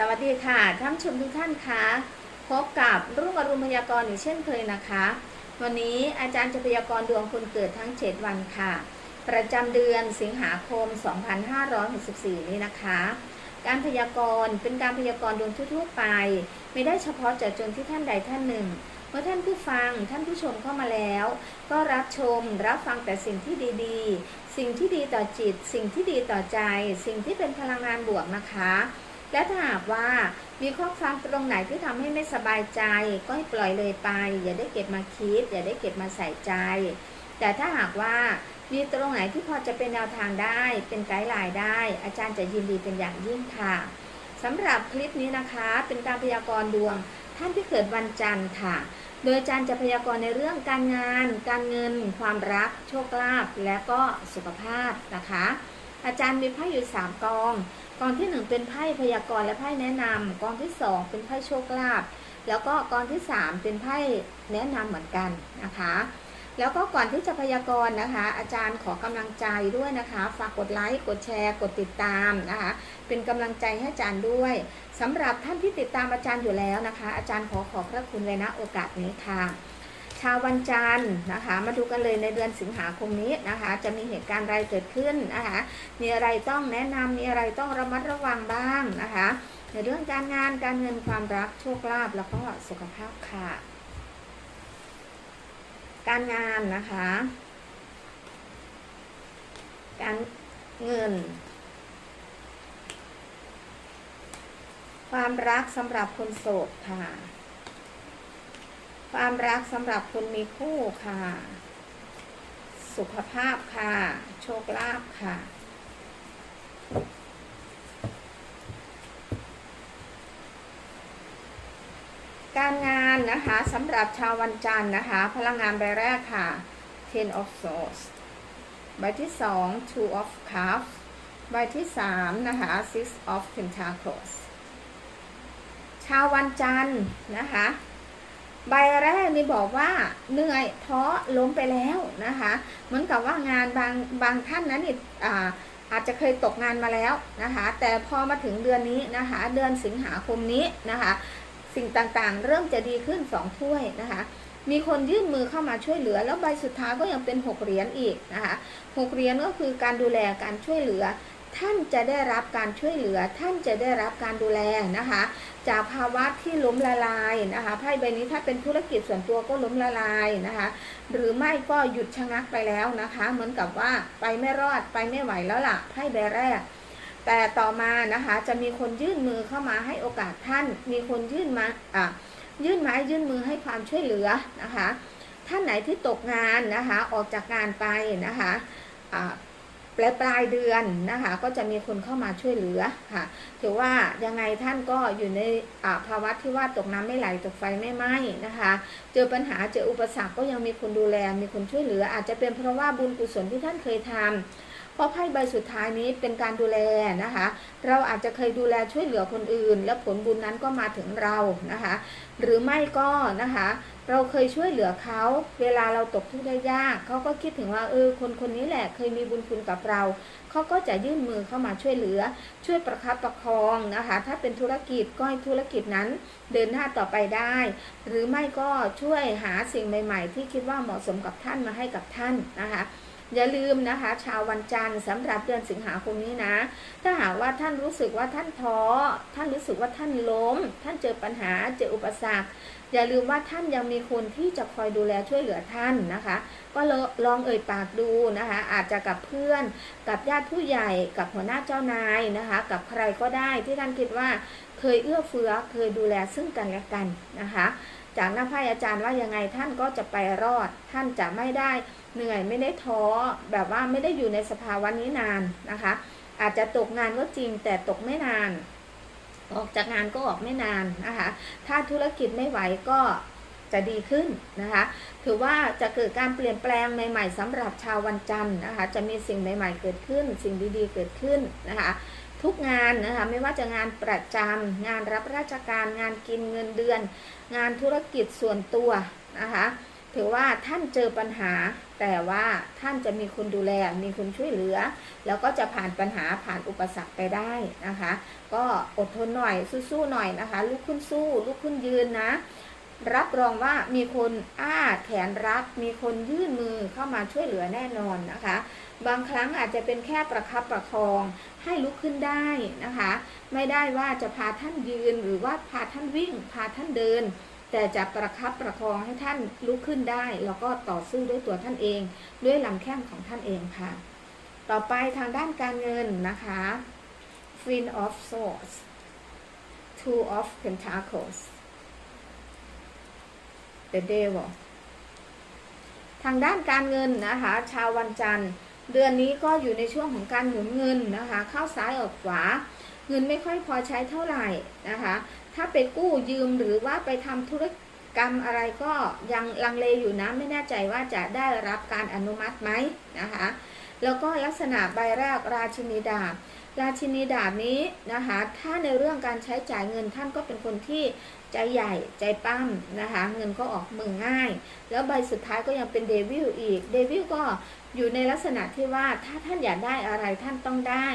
สวัสดีค่ะท่านชมทุกท่านคะพบกับรุ่งอรุณพยากรณ์อีกเช่นเคยนะคะ วันนี้อาจารย์จะพยากรณ์ดวงคนเกิดทั้ง 7 วันค่ะ ประจำเดือนสิงหาคม 2564 นี้นะคะ การพยากรณ์เป็นการพยากรณ์ดวงทั่วๆไป ไม่ได้เฉพาะเจาะจงที่ท่านใดท่านหนึ่งเมื่อท่านผู้ฟังท่านผู้ชมเข้ามาแล้ว ก็รับชมรับฟังแต่สิ่งที่ดีๆ สิ่งที่ดีต่อจิต สิ่งที่ดีต่อใจ สิ่งที่เป็นพลังงานบวกนะคะ และถ้าหากว่ามีข้อความตรงไหนที่ทำให้ไม่สบายใจ ก็ให้ปล่อยเลยไป อย่าได้เก็บมาคิด อย่าได้เก็บมาใส่ใจ แต่ถ้าหากว่ามีตรงไหนที่พอจะเป็นแนวทางได้ เป็นไกด์ไลน์ได้ อาจารย์จะยินดีเป็นอย่างยิ่งค่ะสำหรับคลิปนี้นะคะ เป็นการพยากรณ์ดวง ท่านที่เกิดวันจันทร์ค่ะ โดยอาจารย์จะพยากรณ์ในเรื่องการงาน การเงิน ความรัก โชคลาภและก็สุขภาพนะคะ อาจารย์มีไพ่อยู่ 3 กอง กองที่ 1 เป็นไพ่พยากรณ์และไพ่แนะนำกองที่ 2 เป็นไพ่โชคลาภแล้วก็กองที่ 3 เป็นไพ่แนะนำเหมือนกันนะคะ แล้วก็ก่อนที่จะพยากรณ์นะคะ อาจารย์ขอกำลังใจด้วยนะคะ ฝากกดไลค์กดแชร์ กดติดตามนะคะ เป็นกำลังใจให้อาจารย์ด้วยสำหรับท่านที่ติดตามอาจารย์อยู่แล้วนะคะ อาจารย์ขอขอบพระคุณเลยนะโอกาสนี้ค่ะ ชาววันจันทร์นะคะ มาดูกันเลยในเดือนสิงหาคมนี้นะคะ จะมีเหตุการณ์อะไรเกิดขึ้นนะคะ มีอะไรต้องแนะนำมีอะไรต้องระมัดระวังบ้างนะคะ ในเรื่องการงานการเงินความรักโชคลาภแล้วก็สุขภาพค่ะ การงานนะคะ การเงิน ความรักสำหรับคนโสดค่ะ ความรักสำหรับคนมีคู่ค่ะ สุขภาพค่ะ โชคลาภค่ะ การงานนะคะสำหรับชาววันจันทร์นะคะ พลังงานใบแรกค่ะ ten of swords ใบที่สอง two of cups ใบที่สามนะคะ six of pentacles ชาววันจันทร์นะคะ ใบแรกนี่บอกว่าเหนื่อยท้อล้มไปแล้วนะคะ เหมือนกับว่างานบางบางท่านนั้นนี่อาอาจจะเคยตกงานมาแล้วนะคะ แต่พอมาถึงเดือนนี้นะคะ เดือนสิงหาคมนี้นะคะ สิ่งต่างๆ เริ่มจะดีขึ้นสองถ้วยนะคะ มีคนยื่นมือเข้ามาช่วยเหลือ แล้วใบสุดท้ายก็ยังเป็นหกเหรียญอีกนะคะหกเหรียญก็คือการดูแลการช่วยเหลือ ท่านจะได้รับการช่วยเหลือ ท่านจะได้รับการดูแลนะคะ จากภาวะที่ล้มละลายนะคะไพ่ใบนี้ถ้าเป็นธุรกิจส่วนตัวก็ล้มละลายนะคะ หรือไม่ก็หยุดชะงักไปแล้วนะคะ เหมือนกับว่าไปไม่รอดไปไม่ไหวแล้วล่ะไพ่ใบแรก แต่ต่อมานะคะจะมีคนยื่นมือเข้ามาให้โอกาสท่าน มีคนยื่นมาอะยื่นไม้ยื่นมือให้ความช่วยเหลือนะคะ ท่านไหนที่ตกงานนะคะออกจากงานไปนะคะ ปลายปลายเดือนนะคะ ก็จะมีคนเข้ามาช่วยเหลือค่ะ ถือว่ายังไงท่านก็อยู่ในภาวะที่ว่าตกน้ำไม่ไหลตกไฟไม่ไหม้นะคะ เจอปัญหาเจออุปสรรคก็ยังมีคนดูแลมีคนช่วยเหลือ อาจจะเป็นเพราะว่าบุญกุศลที่ท่านเคยทำ เพราะไพ่ใบสุดท้ายนี้เป็นการดูแลนะคะ เราอาจจะเคยดูแลช่วยเหลือคนอื่น และผลบุญนั้นก็มาถึงเรานะคะ หรือไม่ก็นะคะ เราเคยช่วยเหลือเขา เวลาเราตกทุกข์ได้ยากเขาก็คิดถึงว่าเออคนคนนี้แหละเคยมีบุญคุณกับเราเขาก็จะยื่นมือเข้ามาช่วยเหลือ ช่วยประคับประคองนะคะ ถ้าเป็นธุรกิจก็ให้ธุรกิจนั้นเดินหน้าต่อไปได้ หรือไม่ก็ช่วยหาสิ่งใหม่ ๆ ที่คิดว่าเหมาะสมกับท่านมาให้กับท่านนะคะ อย่าลืมนะคะ ชาววันจันทร์สำหรับเดือนสิงหาคมนี้นะ ถ้าหากว่าท่านรู้สึกว่าท่านท้อ ท่านรู้สึกว่าท่านล้ม ท่านเจอปัญหาเจออุปสรรค อย่าลืมว่าท่านยังมีคนที่จะคอยดูแลช่วยเหลือท่านนะคะ ก็ลองเอ่ยปากดูนะคะ อาจจะกับเพื่อน กับญาติผู้ใหญ่ กับหัวหน้าเจ้านายนะคะ กับใครก็ได้ที่ท่านคิดว่า เคยเอื้อเฟื้อเคยดูแลซึ่งกันและกันนะคะ จากหน้าไพ่อาจารย์ว่ายังไงท่านก็จะไปรอด ท่านจะไม่ได้เหนื่อยไม่ได้ท้อแบบว่าไม่ได้อยู่ในสภาวะนี้นานนะคะ อาจจะตกงานก็จริงแต่ตกไม่นาน ออกจากงานก็ออกไม่นานนะคะ ถ้าธุรกิจไม่ไหวก็จะดีขึ้นนะคะ ถือว่าจะเกิดการเปลี่ยนแปลงใหม่ ๆสำหรับชาววันจันทร์นะคะ จะมีสิ่งใหม่ ๆ เกิดขึ้น สิ่งดีๆ เกิดขึ้นนะคะ ทุกงานนะคะไม่ว่าจะงานประจำงานรับราชการงานกินเงินเดือน งานธุรกิจส่วนตัวนะคะถือว่าท่านเจอปัญหา แต่ว่าท่านจะมีคนดูแลมีคนช่วยเหลือ แล้วก็จะผ่านปัญหาผ่านอุปสรรคไปได้นะคะ ก็อดทนหน่อยสู้ๆหน่อยนะคะลุกขึ้นสู้ลุกขึ้นยืนนะ รับรองว่ามีคนอ้าแขนรับ มีคนยื่นมือเข้ามาช่วยเหลือแน่นอนนะคะ บางครั้งอาจจะเป็นแค่ประคับประคองให้ลุกขึ้นได้นะคะ ไม่ได้ว่าจะพาท่านยืนหรือว่าพาท่านวิ่ง พาท่านเดิน แต่จะประคับประคองให้ท่านลุกขึ้นได้ แล้วก็ต่อสู้ด้วยตัวท่านเอง ด้วยลำแข้งของท่านเองค่ะ ต่อไปทางด้านการเงินนะคะ Queen of Swords Two of Pentacles The Devil ทางด้านการเงินนะคะ ชาววันจันทร์ เดือนนี้ก็อยู่ในช่วงของการหมุนเงินนะคะ เข้าซ้ายออกขวา เงินไม่ค่อยพอใช้เท่าไหร่นะคะ ถ้าไปกู้ยืมหรือว่าไปทำธุรกรรมอะไรก็ยังลังเลอยู่นะ ไม่แน่ใจว่าจะได้รับการอนุมัติไหมนะคะ แล้วก็ลักษณะใบแรกราชินีดาบ ราชินีดาบนี้นะคะ ถ้าในเรื่องการใช้จ่ายเงินท่านก็เป็นคนที่ใจใหญ่ใจปั้มนะคะ เงินก็ออกมือง่าย แล้วใบสุดท้ายก็ยังเป็นเดวิลอีก เดวิลก็อยู่ในลักษณะที่ว่าถ้าท่านอยากได้อะไรท่านต้องได้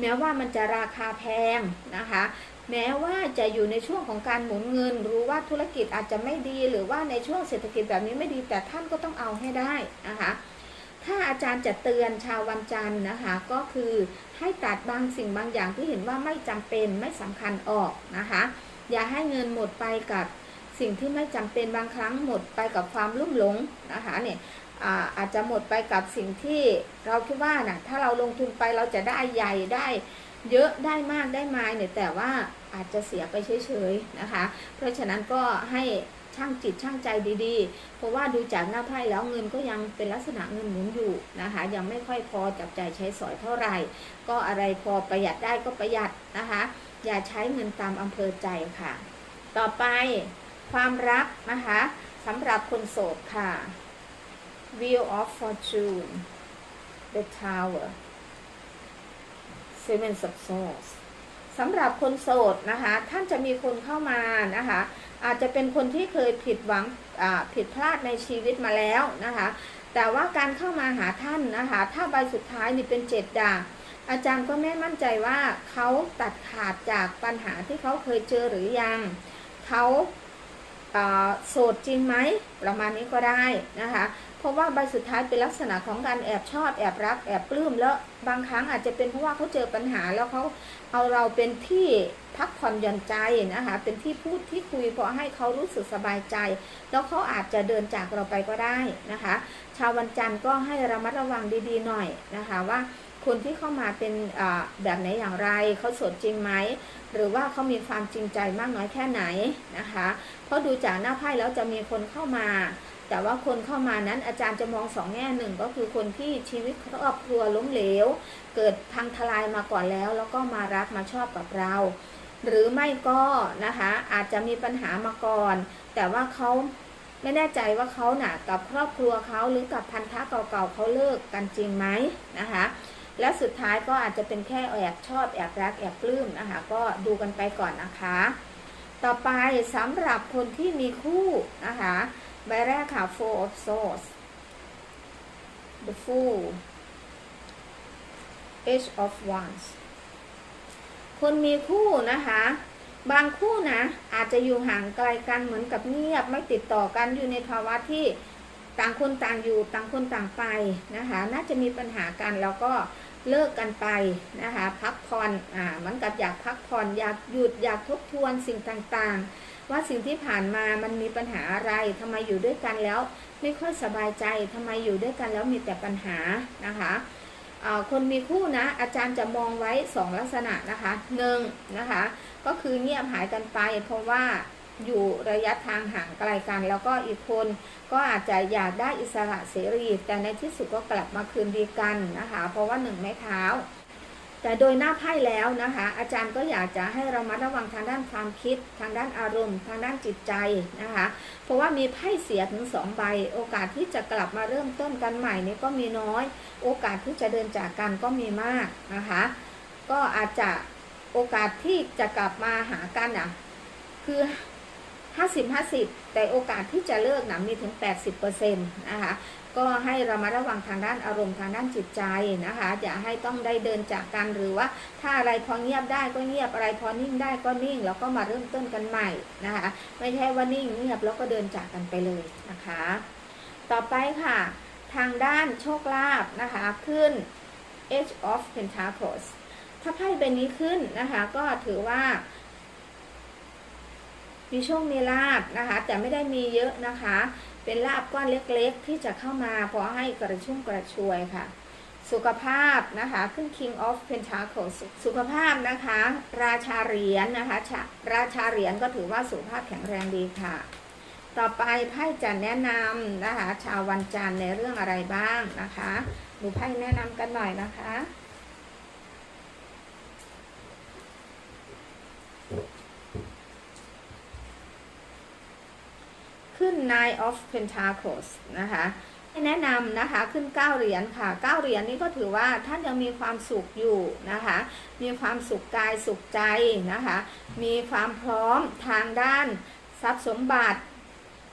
แม้ว่ามันจะราคาแพงนะคะ แม้ว่าจะอยู่ในช่วงของการหมุนเงิน รู้ว่าธุรกิจอาจจะไม่ดี หรือว่าในช่วงเศรษฐกิจแบบนี้ไม่ดี แต่ท่านก็ต้องเอาให้ได้นะคะ ถ้าอาจารย์จะเตือนชาววันจันทร์นะคะ ก็คือให้ตัดบางสิ่งบางอย่างที่เห็นว่าไม่จำเป็นไม่สำคัญออกนะคะ อย่าให้เงินหมดไปกับสิ่งที่ไม่จำเป็นบางครั้งหมดไปกับความลุ่มหลงนะคะเนี่ยอาอาจจะหมดไปกับสิ่งที่เราคิดว่านะถ้าเราลงทุนไปเราจะได้ใหญ่ได้เยอะได้มากได้มาเนี่ยแต่ว่าอาจจะเสียไปเฉยๆนะคะ เพราะฉะนั้นก็ให้ ช่างจิตช่างใจดีๆ เพราะว่าดูจากหน้าไพ่แล้วเงินก็ยังเป็นลักษณะเงินหมุนอยู่นะคะ ยังไม่ค่อยพอจับจ่ายใช้สอยเท่าไหร่ ก็อะไรพอประหยัดได้ก็ประหยัดนะคะ อย่าใช้เงินตามอำเภอใจค่ะ ต่อไปความรักนะคะสำหรับคนโสดค่ะ Wheel of Fortune The Tower Seven of Swords สำหรับคนโสดนะคะ ท่านจะมีคนเข้ามานะคะ อาจจะเป็นคนที่เคยผิดหวังผิดพลาดในชีวิตมาแล้วนะคะ แต่ว่าการเข้ามาหาท่านนะคะ ถ้าใบสุดท้ายนี่เป็นเจ็ดดาบอาจารย์ก็ไม่มั่นใจว่าเขาตัดขาดจากปัญหาที่เขาเคยเจอหรือยังเขาโสดจริงไหมประมาณนี้ก็ได้นะคะ เพราะว่าใบสุดท้ายเป็นลักษณะของการแอบชอบแอบรักแอบปลื้มแล้วบางครั้งอาจจะเป็นเพราะว่าเขาเจอปัญหาแล้วเขาเอาเราเป็นที่พักผ่อนหย่อนใจนะคะเป็นที่พูดที่คุยเพอให้เขารู้สึกสบายใจ แล้วเขาอาจจะเดินจากเราไปก็ได้นะคะ ชาววันจันทร์ก็ให้ระมัดระวังดีๆหน่อยนะคะว่าคนที่เข้ามาเป็นแบบไหนอย่างไรเขาสดจริงไหมหรือว่าเขามีความจริงใจมากน้อยแค่ไหนนะคะ เพราะดูจากหน้าไพ่แล้วจะมีคนเข้ามา แต่ว่าคนเข้ามานั้นอาจารย์จะมองสองแง่หนึ่งก็คือคนที่ชีวิตครอบครัวล้มเหลว เกิดพังทลายมาก่อนแล้ว แล้วก็มารักมาชอบกับเรา หรือไม่ก็นะคะอาจจะมีปัญหามาก่อน แต่ว่าเขาไม่แน่ใจว่าเขาหนะกับครอบครัวเขาหรือกับพันธะเก่าๆเขาเลิกกันจริงไหมนะคะและสุดท้ายก็อาจจะเป็นแค่แอบชอบแอบรักแอบปลื้มนะคะก็ดูกันไปก่อนนะคะ ต่อไปสำหรับคนที่มีคู่นะคะ ใบแรกค่ะ four of swords the fool age of wands คนมีคู่นะคะ บางคู่นะอาจจะอยู่ห่างไกลกันเหมือนกับเงียบไม่ติดต่อกันอยู่ในภาวะที่ต่างคนต่างอยู่ต่างคนต่างไปนะคะ น่าจะมีปัญหากันแล้วก็ เลิกกันไปนะคะพักผ่อนอ่ามันกับอยากพักผ่อนอยากหยุดอยากทบทวนสิ่งต่างๆ ว่าสิ่งที่ผ่านมามันมีปัญหาอะไรทำไมอยู่ด้วยกันแล้วไม่ค่อยสบายใจทำไมอยู่ด้วยกันแล้วมีแต่ปัญหานะคะคนมีคู่นะอาจารย์จะมองไว้ 2 ลักษณะนะคะหนึ่งนะคะก็คือเงียบหายกันไปเพราะว่า อยู่ระยะทางห่างไกลกัน แล้วก็อีกคนก็อาจจะอยากได้อิสระเสรี แต่ในที่สุดก็กลับมาคืนดีกันนะคะ เพราะว่าหนึ่งไม้เท้า แต่โดยหน้าไพ่แล้วนะคะ อาจารย์ก็อยากจะให้เรามัดระวังทางด้านความคิด ทางด้านอารมณ์ ทางด้านจิตใจนะคะ เพราะว่ามีไพ่เสียถึงสองใบ โอกาสที่จะกลับมาเริ่มต้นกันใหม่นี้ก็มีน้อย โอกาสที่จะเดินจากกันก็มีมากนะคะ ก็อาจจะโอกาสที่จะกลับมาหากันอะคือ 50 50 แต่โอกาสที่จะเลิกนะมีถึง 80%นะคะก็ให้เรามาระวังทางด้านอารมณ์ทางด้านจิตใจนะคะอย่าให้ต้องได้เดินจากกันหรือว่า ถ้าอะไรพอเงียบได้ก็เงียบอะไรพอนิ่งได้ก็นิ่ง แล้วก็มาเริ่มต้นกันใหม่นะคะ ไม่ใช่ว่านิ่งเงียบแล้วก็เดินจากกันไปเลยนะคะ ต่อไปค่ะ ทางด้านโชคลาภนะคะขึ้น Age of Pentacles ถ้าไพ่ใบนี้ขึ้นนะคะ ก็ถือว่า มีโชคมีลาบนะคะ แต่ไม่ได้มีเยอะนะคะ เป็นลาบก้อนเล็กๆ ที่จะเข้ามาพอให้กระชุ่มกระชวยค่ะ สุขภาพนะคะขึ้น King of Pentacles สุขภาพนะคะ ราชาเหรียญนะคะชะราชาเหรียญก็ถือว่าสุขภาพแข็งแรงดีค่ะ ต่อไปไพ่จะแนะนำนะคะ ชาววันจันทร์ในเรื่องอะไรบ้างนะคะดูไพ่แนะนำกันหน่อยนะคะ Nine of Pentacles นะคะให้แนะนำนะคะขึ้น 9 เหรียญค่ะ 9 เหรียญนี้ก็ถือว่าท่านยังมีความสุขอยู่นะคะ มีความสุขกายสุขใจนะคะ มีความพร้อมทางด้านทรัพย์สมบัติ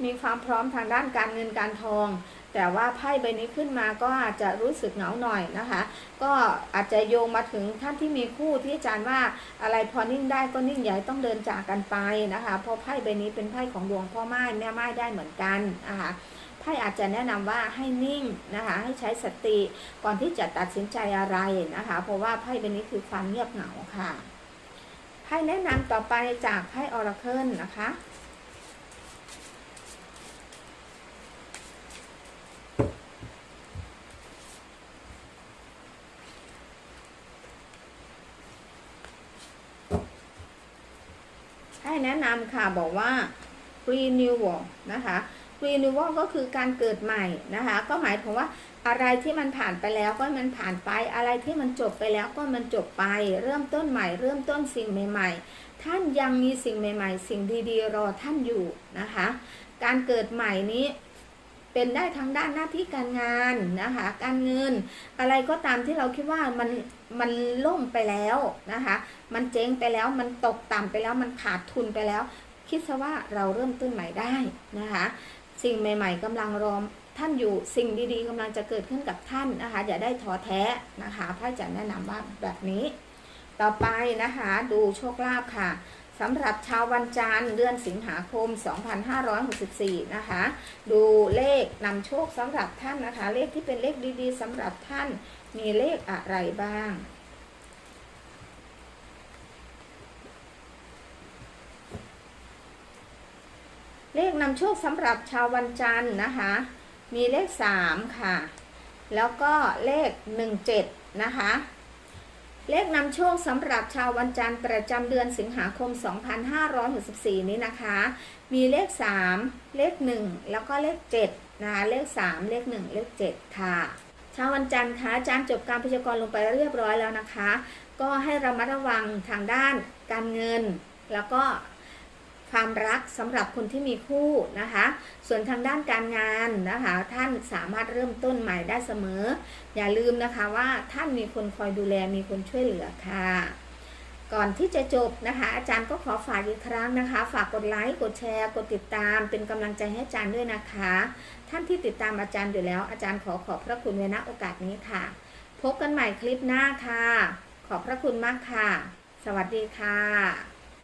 มีความพร้อมทางด้านการเงินการทอง แต่ว่าไพ่ใบนี้ขึ้นมาก็อาจจะรู้สึกเหงาหน่อยนะคะ ก็อาจจะโยงมาถึงท่านที่มีคู่ที่อาจารย์ว่าอะไรพอนิ่งได้ก็นิ่งใหญ่ต้องเดินจากกันไปนะคะเพราะไพ่ใบนี้เป็นไพ่ของดวงพ่อไม้แม่ไม้ได้เหมือนกันนะคะไพ่อาจจะแนะนำว่าให้นิ่งนะคะให้ใช้สติก่อนที่จะตัดสินใจอะไรนะคะ เพราะว่าไพ่ใบนี้คือความเงียบเหงาค่ะไพ่แนะนำต่อไปจากไพ่ออราเคิลนะคะ แนะนำค่ะบอกว่า renewal นะคะ renewal ก็คือการเกิดใหม่นะคะ ก็หมายถึงว่าอะไรที่มันผ่านไปแล้วก็มันผ่านไป อะไรที่มันจบไปแล้วก็มันจบไป เริ่มต้นใหม่ เริ่มต้นสิ่งใหม่ ๆ ท่านยังมีสิ่งใหม่ ๆ สิ่งดีๆ รอท่านอยู่นะคะ การเกิดใหม่นี้ เป็นได้ทั้งด้านหน้าที่การงานนะคะ การเงิน อะไรก็ตามที่เราคิดว่ามันมันล่มไปแล้วนะคะ มันเจ๊งไปแล้วมันตกต่ำไปแล้วมันขาดทุนไปแล้ว คิดซะว่าเราเริ่มต้นใหม่ได้นะคะ สิ่งใหม่ ๆกำลังรอท่านอยู่สิ่งดีๆกำลังจะเกิดขึ้นกับท่านนะคะ อย่าได้ท้อแท้นะคะพระอาจารย์แนะนำว่าแบบนี้ ต่อไปนะคะ ดูโชคลาภค่ะ สำหรับชาววันจันทร์เดือนสิงหาคม 2564 นะคะ ดูเลขนำโชคสำหรับท่านนะคะ เลขที่เป็นเลขดีๆสำหรับท่านมีเลขอะไรบ้าง เลขนำโชคสำหรับชาววันจันทร์นะคะ มีเลข 3 ค่ะ แล้วก็เลข 17 นะคะ เลขนำโชคสำหรับชาววันจันทร์ประจำเดือนสิงหาคม 2564 นี้นะคะ มีเลข 3 เลข 1 แล้วก็เลข7นะคะเลข 3 เลข 1 เลข 7 ค่ะชาววันจันทร์คะอาจารย์จบการพยากรณ์ลงไปเรียบร้อยแล้วนะคะ ก็ให้ระมัดระวังทางด้านการเงิน แล้วก็ ความรักสำหรับคนที่มีคู่นะคะ ส่วนทางด้านการงานนะคะ ท่านสามารถเริ่มต้นใหม่ได้เสมอ อย่าลืมนะคะว่าท่านมีคนคอยดูแลมีคนช่วยเหลือค่ะ ก่อนที่จะจบนะคะ อาจารย์ก็ขอฝากอีกครั้งนะคะ ฝากกดไลค์กดแชร์กดติดตาม เป็นกำลังใจให้อาจารย์ด้วยนะคะ ท่านที่ติดตามอาจารย์อยู่แล้ว อาจารย์ขอขอบพระคุณไว้ณโอกาสนี้ค่ะ พบกันใหม่คลิปหน้าค่ะ ขอบพระคุณมากค่ะ สวัสดีค่ะ